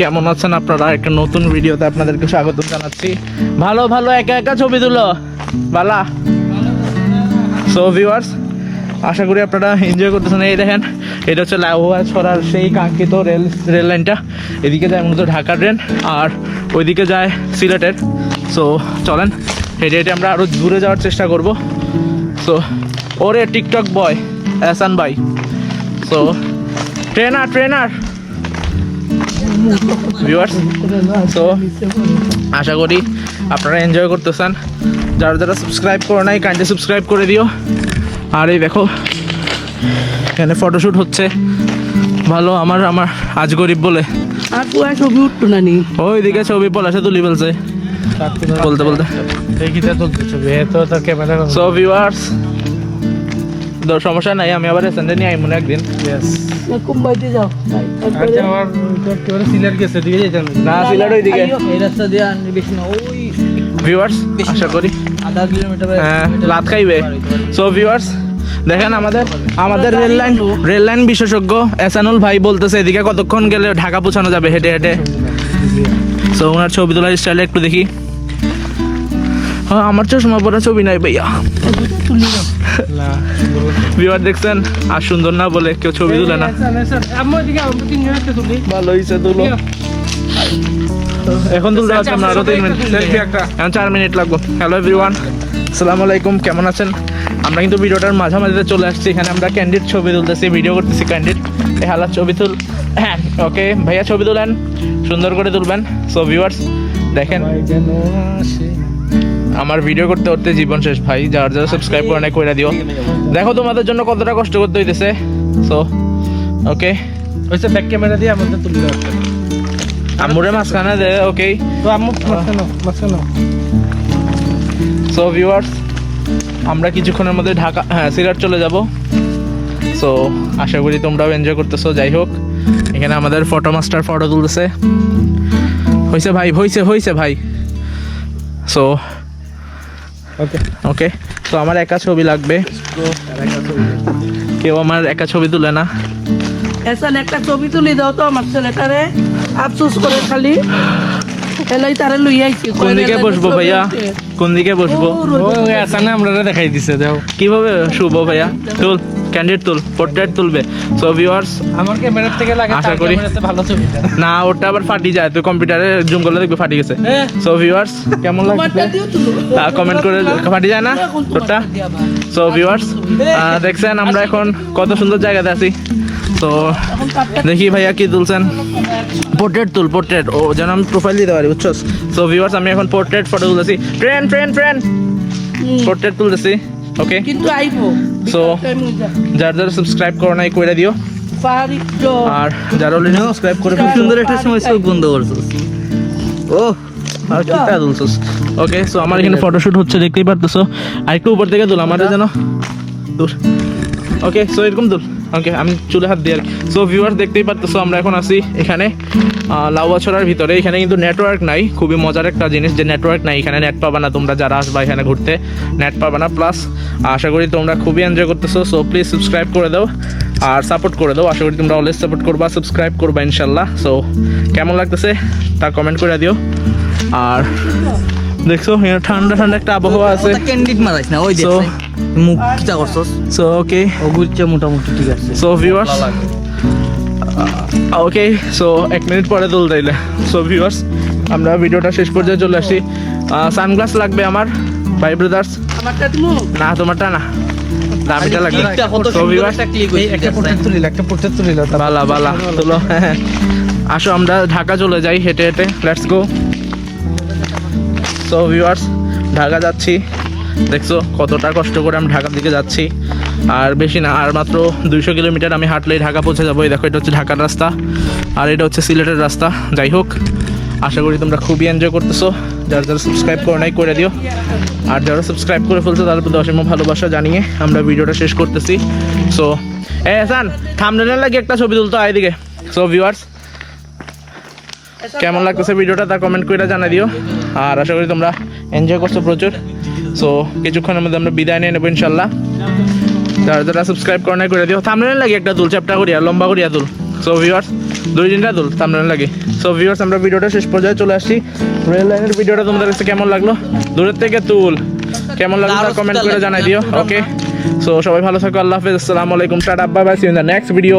কেমন আছেন আপনারা? একটা নতুন ভিডিওতে আপনাদেরকে স্বাগত জানাচ্ছি। ভালো ভালো, একা একা ছবি তুলো। বালা। সো ভিউয়ার্স আশা করি আপনারা এনজয় করতেছেন। এই দেখেন, এটা হচ্ছে লাউয়া ছড়ার সেই কাঙ্ক্ষিত রেল রেল লাইনটা। এদিকে যায় মূলত ঢাকা ট্রেন, আর ওইদিকে যায় সিলেটের। সো চলেন, হেঁটে হেঁটে আমরা আরও দূরে যাওয়ার চেষ্টা করব। সো ওরে টিকটক বয়, এহসান ভাই। So trainer trainer viewers so আশা করি আপনারা এনজয় করতেছেন। যারা যারা সাবস্ক্রাইব করে নাই কাইন্ডলি সাবস্ক্রাইব করে দিও। আর এই দেখো এখানে ফটোশ্যুট হচ্ছে। ভালো আমার আমার আজ গরিব বলে। আর পুয়া ছবি উঠতো না নি? ওই দিকে ছবি পলাশে তুলি বলছে বলতে বলতে। দেখিতে তুলতে ছবি এ তো তোর ক্যামেরা সো ভিউয়ার্স সমস্যা নাই আমি আবার এসেন্ডে নিয়ে আইমুন একদিন। ইয়েস কুম্বাইতে যাও। আচ্ছা আমার তোর সিলেট গেছে দিকে যেতাম না সিলেট ওই দিকে এই রাস্তা দিয়ে আনলে বেশি না ওই ভিউয়ার্স আশা করি। আধা কিলোমিটার হ্যাঁ লাত খাইবে। সো ভিউয়ার্স দেখেন আমাদের আমাদের রেল লাইন রেল লাইন বিশেষজ্ঞ এসানুল ভাই বলতেছে এদিকে কতক্ষণ গেলে ঢাকা পৌঁছানো যাবে হেঁটে হেঁটে। সো ওনার ছবি তোলার স্টাইলে একটু দেখি। আমার চশমা পরা ছবি নাই ভাইয়া। ভিউয়ার দেখছেন? আর সুন্দর না বলে কেউ ছবি তুলে না। ভালো হয়েছে তুলো। এখন তুলতে পারছি না আরও তিন মিনিট। এখন চার মিনিট লাগবো। হ্যালো এভরিওয়ান আসসালামু আলাইকুম কেমন আছেন? আমরা কিন্তু ভিডিওটার মাঝামাঝিতে চলে আসছি। এখানে আমরা ক্যান্ডিড ছবি তুলতেছি ভিডিও করতেছি ক্যান্ডিড এই হালার ছবি তুল হ্যাঁ ওকে ভাইয়া ছবি তুলেন। সুন্দর করে তুলবেন। সো ভিউয়ার্স দেখেন। আমার ভিডিও করতে করতে জীবন শেষ ভাই। যার যারা সাবস্ক্রাইব করে নাই করে দিও। দেখো তোমাদের জন্য কতটা কষ্ট করতে হইতেছে। সো ওকে হয়েছে ব্যাক ক্যামেরা দিয়ে আমাদের তুলে দেওয়া আমুরে মাঝখানে দে ওকে তো মাঝখানে মাঝখানে। সো ভিউয়ার্স আমরা কিছুক্ষণের মধ্যে ঢাকা হ্যাঁ সিলেট চলে যাব। সো আশা করি তোমরাও এনজয় করতেছো। যাই হোক এখানে আমাদের ফটো মাস্টার ফটো তুলতেছে। হয়েছে ভাই হয়েছে হয়েছে ভাই। সো ওকে ওকে তো আমার একা ছবি লাগবে। কেউ আমার একা ছবি তুলে না। এসান একটা ছবি তুলি দাও তো আমার ছেলেটারে। আফসোস করে খালি। এলাই তারে লই আইছি কোন দিকে বসবো ভাইয়া? কোন দিকে বসবো? ও আসানে আমরা দেখাই দিছে দাও। কীভাবে শুভ ভাইয়া? তুল ক্যান্ডিড তুল পোর্ট্রেট তুলবে। সো ভিউয়ার্স আমার ক্যামেরার থেকে লাগে আশা করি। ভালো ছবি না ওটা আবার ফাটি যায় তুই কম্পিউটারে জুম করলে দেখবি ফাটি গেছে। হ্যাঁ। সো ভিউয়ার্স কেমন লাগছে? তা। কমেন্ট করে ফাটি যায় না? তোরটা সো ভিউয়ার্স দেখছেন আমরা এখন কত সুন্দর জায়গাতে আছি। তো দেখি ভাইয়া কি তুলছেন। পোর্ট্রেট তুল পোর্ট্রেট ও যেন আমি প্রোফাইল দিতে পারি বুঝছস? সো ভিউয়ার্স আমি এখন পোর্ট্রেট ফটো তুলতেছি। ট্রেন ট্রেন ট্রেন পোর্ট্রেট তুলতেছি ওকে কিন্তু আইবো So- যার যারা সাবস্ক্রাইব করো নাই করে দিও। আর যারা অলরেডি সাবস্ক্রাইব করে খুব সুন্দর একটা সময় চোখ বন্ধ করছিস। ও আর কি তা তুলছস। ওকে সো আমার এখানে ফটোশুট হচ্ছে দেখতেই পারতেছো। আর একটু উপর থেকে তুল আমাদের যেন দূর ওকে সো এরকম তুল। ওকে আমি চুলে হাত দিই আর সো ভিউয়ার্স দেখতেই পারতেছো আমরা এখন আছি এখানে লাউয়াছড়ার ভিতরে। এখানে কিন্তু নেটওয়ার্ক নাই খুবই মজার একটা জিনিস যে নেটওয়ার্ক নাই। এখানে নেট পাবা না তোমরা যারা আসবা এখানে ঘুরতে নেট পাবা না। প্লাস আশা করি তোমরা খুবই এনজয় করতেছো। সো প্লিজ সাবস্ক্রাইব করে দাও আর সাপোর্ট করে দাও। আশা করি তোমরা অলওয়েজ সাপোর্ট করবা সাবস্ক্রাইব করবা ইনশাল্লাহ সো কেমন লাগতেছে তা কমেন্ট করে দিও। আর দেখছ এখানে ঠান্ডা ঠান্ডা একটা আবহাওয়া আছে। ক্যান্ডিড মারাইস না ওই So- দেখ মুখ কিটা করছস? সো ওকে ও বুঝছে মোটামুটি ঠিক আছে। সো ভিউয়ার্স ওকে সো এক মিনিট পরে তুল তাইলে সো ভিউয়ার্স আমরা ভিডিওটা শেষ পর্যায়ে চলে আসছি। সানগ্লাস লাগবে আমার। ভাই ব্রাদার্স না তোমারটা না। দামিটা লাগবে। ক্লিকটা কত So সুন্দর viewers, একটা পোর্ট্রেট তুলিল একটা পোর্ট্রেট তুলিল বালা বালা তুলো। আসো আমরা ঢাকা চলে যাই হেঁটে হেঁটে। Let's go so viewers Dhaka যাচ্ছি। দেখছ কতটা কষ্ট করে আমি ঢাকার দিকে যাচ্ছি। আর বেশি না, আর মাত্র দুইশো কিলোমিটার আমি হাঁটলেই ঢাকা পৌঁছে যাব। এই দেখো, এটা হচ্ছে ঢাকার রাস্তা, আর এটা হচ্ছে সিলেটের রাস্তা। যাই হোক, আশা করি তোমরা খুবই এনজয় করতেছো। যারা যারা সাবস্ক্রাইব করে নাই, করে দিও। আর যারা সাবস্ক্রাইব করে ফেলছো, তাদের প্রতি অসীম ভালোবাসা জানিয়ে আমরা ভিডিওটা শেষ করতেছি। সো এ, হাসান থামনেলের লাগে একটা ছবি তুলতো এদিকে সো ভিউয়ার্স কেমন লাগতেছে ভিডিওটা তা কমেন্ট করে জানা দিও। আর আশা করি তোমরা এনজয় করছ প্রচুর। সো কিছুক্ষণের মধ্যে আমরা বিদায় নিয়ে নেব ইনশাল্লাহ। যারা যারা সাবস্ক্রাইব করে নাই করে দিও। থামনেলের লাগে একটা দুল চ্যাপটা করিয়া লম্বা করিয়া দুল। সো ভিউয়ার্স দুই তিনটা তুল সামনে লাগে। সো ভিউয়ার্স আমরা ভিডিওটা শেষ পর্যায়ে চলে আসছি। রেল লাইনের ভিডিওটা তোমাদের কাছে কেমন লাগল? দূরের থেকে তুল। কেমন লাগল তার কমেন্ট করে জানাই দিও ওকে সো সবাই ভালো থাকো আল্লাহ হাফেজ আসসালামু আলাইকুম tata bye bye see in the next video